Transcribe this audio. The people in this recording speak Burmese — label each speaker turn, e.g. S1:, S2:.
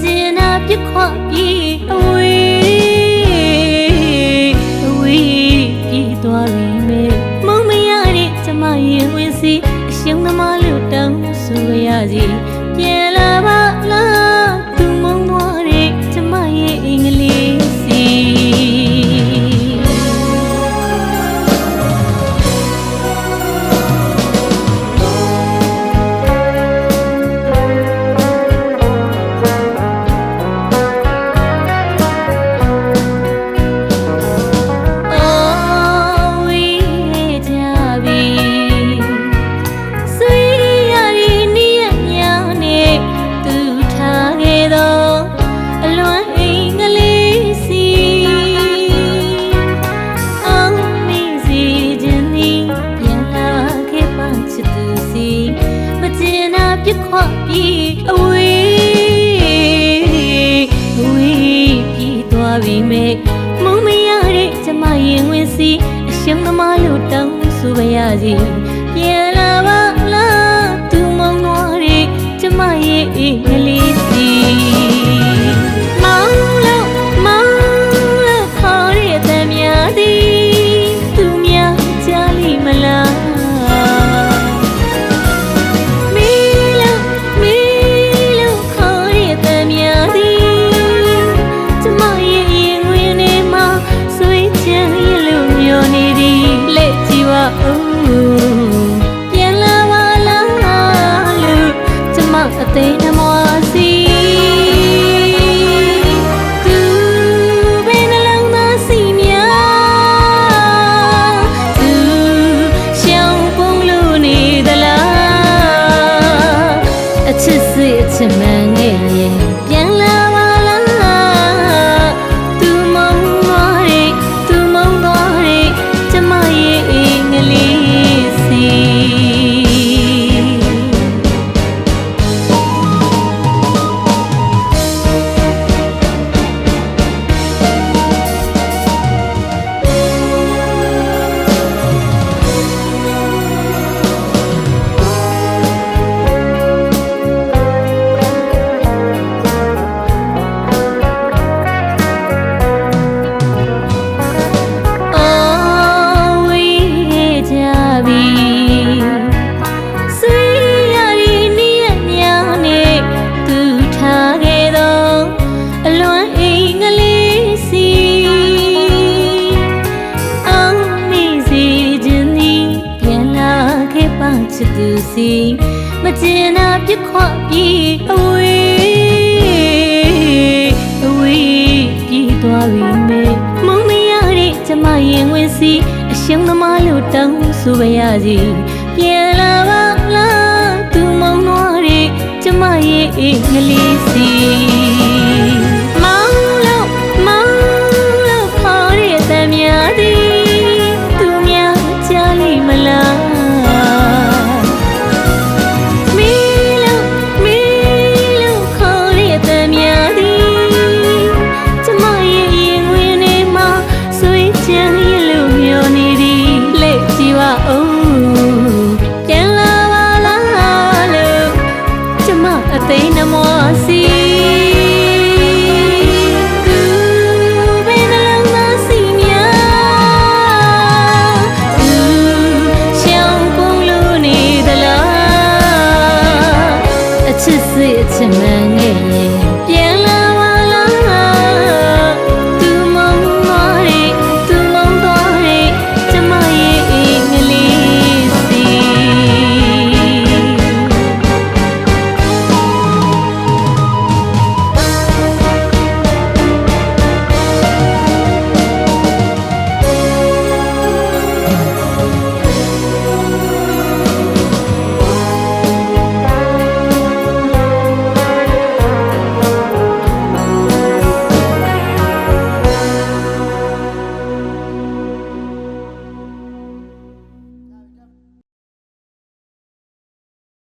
S1: ကျေနာပြခွန်ပြီအဝေးအဝေးပြီးသွားပြီမေမုံမရတဲ့ကျမရင်ဝင်စီအရှုံးသမားလို့တောင်းဆိုရစီ ရှင်သမားလို့တောင်းဆိုပါရစေ စီမကျေနာပြခွပြီးအဝေးအဝေးပြီးသွားပြီမေမုံမရတဲ့ကျမရင်ဝင်စီအရှုံးသမားလို့တောင်းဆိုပါရစီပြန်လာပါလားသူမုံနွားတဲ့ကျမရဲ့အေးငလေးစီ